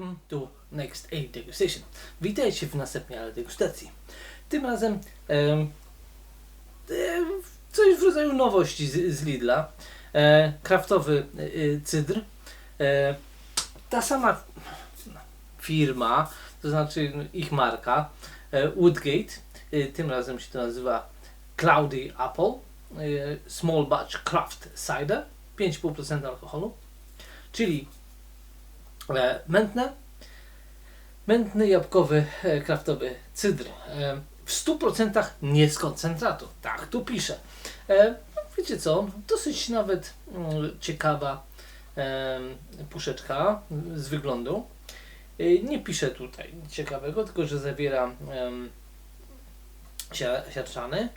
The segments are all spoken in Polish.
kanału Next A Degustation. Witajcie w następnej ale degustacji. Tym razem em, em, coś w rodzaju nowości z, z Lidla. E, kraftowy e, e, cydr. E, ta sama firma, to znaczy ich marka e, Woodgate. E, tym razem się to nazywa Cloudy Apple. E, Small Batch Craft Cider. 5,5% alkoholu. Czyli e, mętne, mętny jabłkowy e, kraftowy cydr. E, w 100% nie z koncentratu. Tak, tu pisze. E, no, wiecie co, dosyć nawet mm, ciekawa e, puszeczka z wyglądu. E, nie pisze tutaj ciekawego, tylko że zawiera siarczany.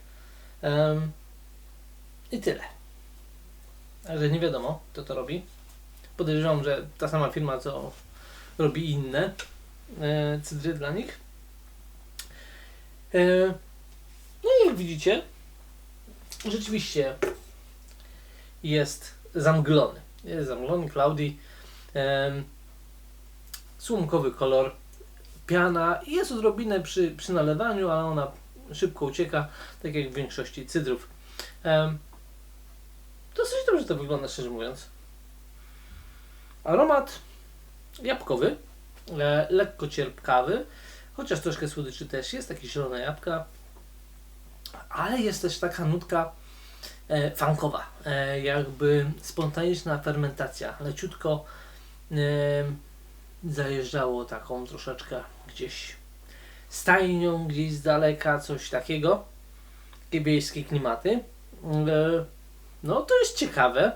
I tyle. Także nie wiadomo, kto to robi. Podejrzewam, że ta sama firma, co robi inne e, cydry dla nich. E, no i jak widzicie, rzeczywiście jest zamglony. Jest zamglony, cloudy. E, słomkowy kolor. Piana jest odrobinę przy, przy nalewaniu, ale ona szybko ucieka, tak jak w większości cydrów. E, dosyć dobrze to wygląda, szczerze mówiąc. Aromat? Jabłkowy, e, lekko cierpkawy, chociaż troszkę słodyczy też. Jest, takie zielone jabłka, ale jest też taka nutka e, funkowa, e, jakby spontaniczna fermentacja, leciutko e, zajeżdżało taką troszeczkę gdzieś stajnią, gdzieś z daleka, coś takiego, takie klimaty. E, no to jest ciekawe,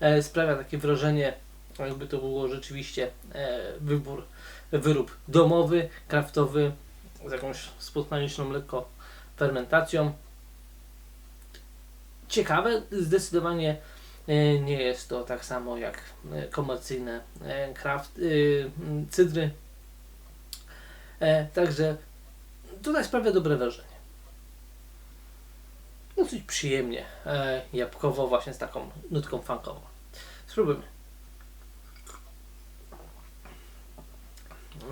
e, sprawia takie wrażenie, jakby to było rzeczywiście e, wybór, wyrób domowy, kraftowy, z jakąś spontaniczną lekko fermentacją. Ciekawe, zdecydowanie e, nie jest to tak samo jak e, komercyjne kraft, cydry. Także tutaj sprawia dobre wrażenie. Dosyć przyjemnie, jabłkowo właśnie z taką nutką funkową. Spróbujmy.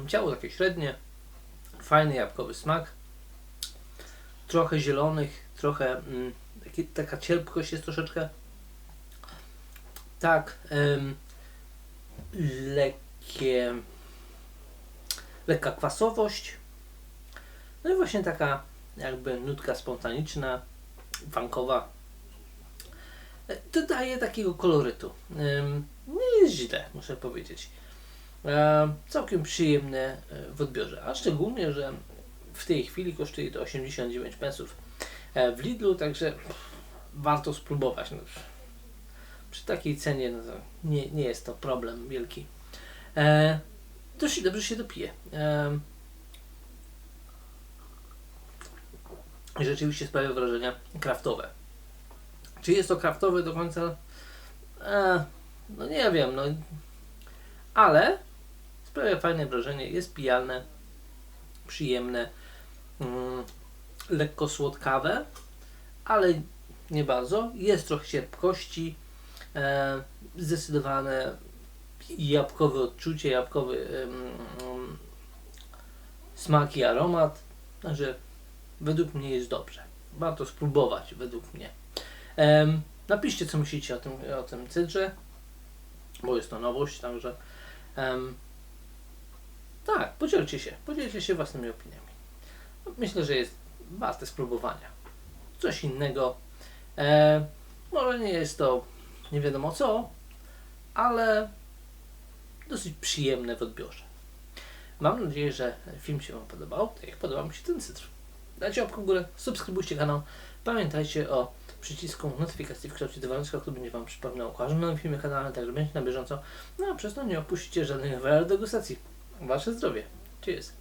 Ciało takie średnie, fajny jabłkowy smak, trochę zielonych, trochę mm, taki, taka cierpkość jest troszeczkę. Tak, em, lekkie, lekka kwasowość, no i właśnie taka jakby nutka spontaniczna, funkowa. E, Dodaje takiego kolorytu. Em, Nie jest źle, muszę powiedzieć. E, Całkiem przyjemne e, w odbiorze, a szczególnie, że w tej chwili kosztuje to 89 pensów e, w Lidlu, także warto spróbować. No, przy takiej cenie no nie, nie jest to problem wielki. E, dość dobrze się dopije. E, rzeczywiście sprawia wrażenia kraftowe. Czy jest to kraftowe do końca? E, no nie wiem, no. Ale sprawia fajne wrażenie, jest pijalne, przyjemne, mm, lekko słodkawe, ale nie bardzo. Jest trochę cierpkości, e, zdecydowane jabłkowe odczucie, jabłkowy em, smak i aromat. Także według mnie jest dobrze. Warto spróbować, według mnie. Em, napiszcie, co myślicie o tym, o tym cydrze, bo jest to nowość, także em, tak, podzielcie się, podzielcie się własnymi opiniami. Myślę, że jest warte spróbowania. Coś innego. E, może nie jest to nie wiadomo co, ale dosyć przyjemne w odbiorze. Mam nadzieję, że film się Wam podobał, tak jak podobał mi się ten cydr. Dajcie łapkę w górę, subskrybujcie kanał. Pamiętajcie o przycisku notyfikacji w kształcie dzwoneczka, który będzie Wam przypominał o każdym nowym filmie kanale, także będziecie na bieżąco. No a przez to nie opuścicie nowej degustacji. Wasze zdrowie. Cheers.